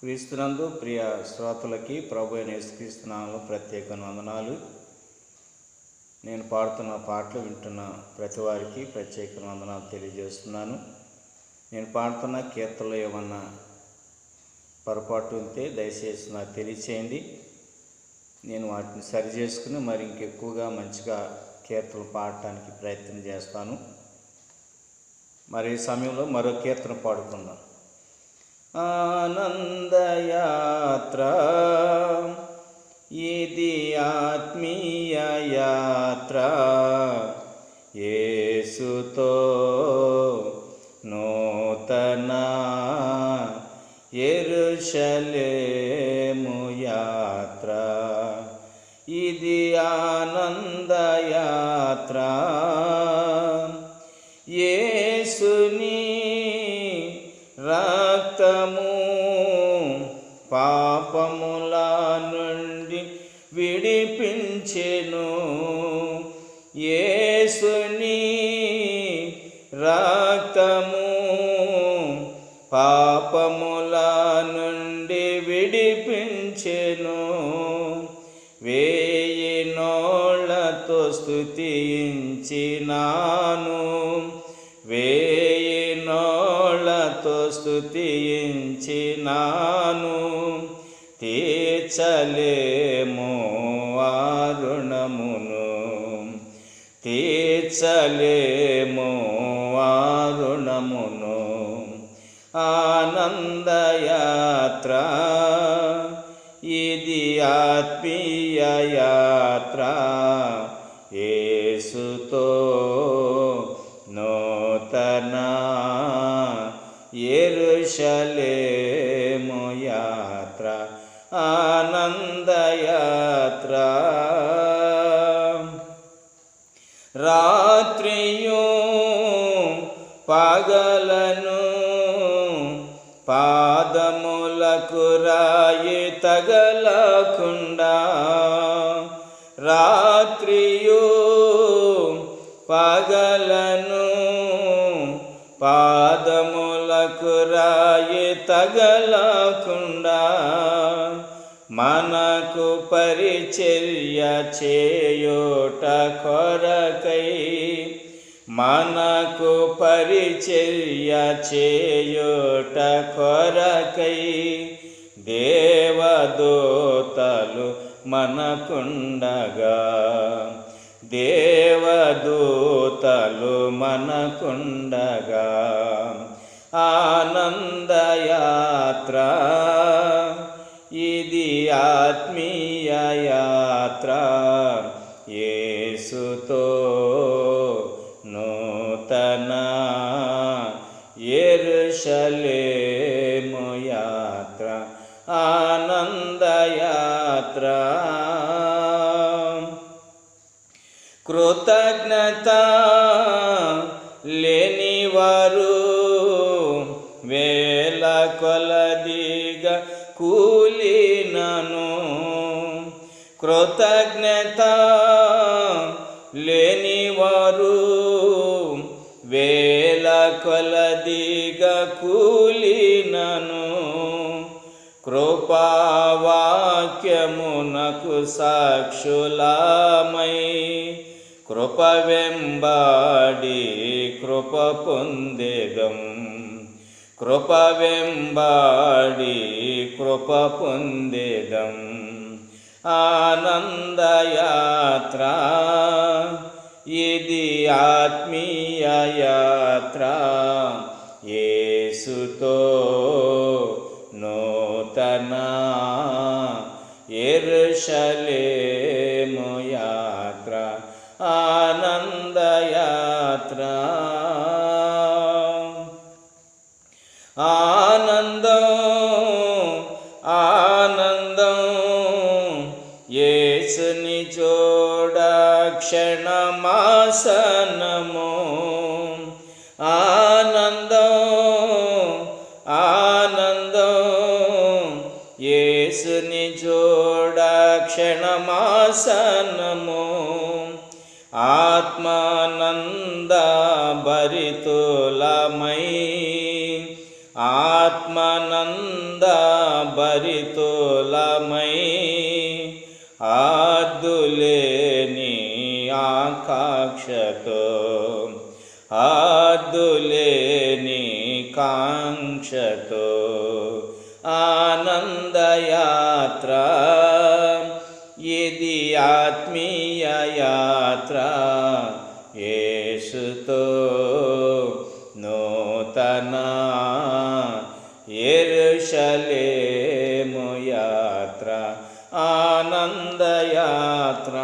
క్రీస్తునందు ప్రియ శ్రోతలకి ప్రభు అయిన యేసుక్రీస్తునామలో ప్రత్యేక వందనాలు. నేను పాడుతున్న పాటలు వింటున్న ప్రతి వారికి ప్రత్యేక వందనాలు తెలియజేస్తున్నాను. నేను పాడుతున్న కీర్తనలో ఏమన్నా పొరపాటు ఉంటే దయచేసి నాకు తెలియచేయండి. నేను వాటిని సరి చేసుకుని మరి ఇంకెక్కువగా మంచిగా కీర్తనలు పాడటానికి ప్రయత్నం చేస్తాను. మరి సమయంలో మరో కీర్తన పాడుకుందాం. आनन्दयात्रा। इति आत्मीययात्रा। ये सुतो नोतना ऐर्षलेमुयात्रा इदि आनन्दयात्रा। పాపముల నుండి విడిపించెను. ఏసుని రక్తము పాపముల నుండి విడిపించెను. వేయి నోళ్ళతో స్థుతించినాను వేయి నోళ్ళతో స్తుతించినాను. తీర్చలేము వారుణమును తీర్చలేము వారుణమును ఆనందయాత్ర ఇది ఆత్మీయ యాత్ర. ఏసుతో నూతన ఎరుషలేము యాత్ర. ఆనందయాత్ర. రాత్రియు పగలను పాదములకు రాయి తగలకుండా రాత్రియు పగలను పాదములకు రాయి తగలకుండా మనకు పరిచర్య చేయోట కొరకై మనకు పరిచర్య చేయోట కొరకై దేవదూతలు మనకుండగా దేవదూతలు మనకుండగా ఆనందయాత్ర. ఇది ఆత్మీయ యాత్ర. ఏసుతో నూతన ఎరుషలేము యాత్ర. ఆనందయాత్ర. కృతజ్ఞత లేనివారు కొలదిగా కూలినను కృతజ్ఞత లేనివారు వేల కొలదిగా కూలినను కృపావాక్యమునకు సాక్షులామై కృప వెంబాడి కృప పొందేదం కృప వెంబాడి కృప పొందేదం. ఆనందయాత్ర ఇది ఆత్మీయ యాత్ర. ఏసుతో నూతన ఎరుషలేము యాత్ర. ఆనందయాత్ర. యేసుని చూడ ఆనందం ఆనందం యేసుని చూడ ఆత్మానంద భరితులమై ఆత్మానంద భరితులమై ఆదులేని ఆకాంక్షతో ఆదులేని కాంక్షతో ఆనందయాత్ర ఇది ఆత్మీయ యాత్ర యేసుతో నూతన ఎరుషలేములో യാത്ര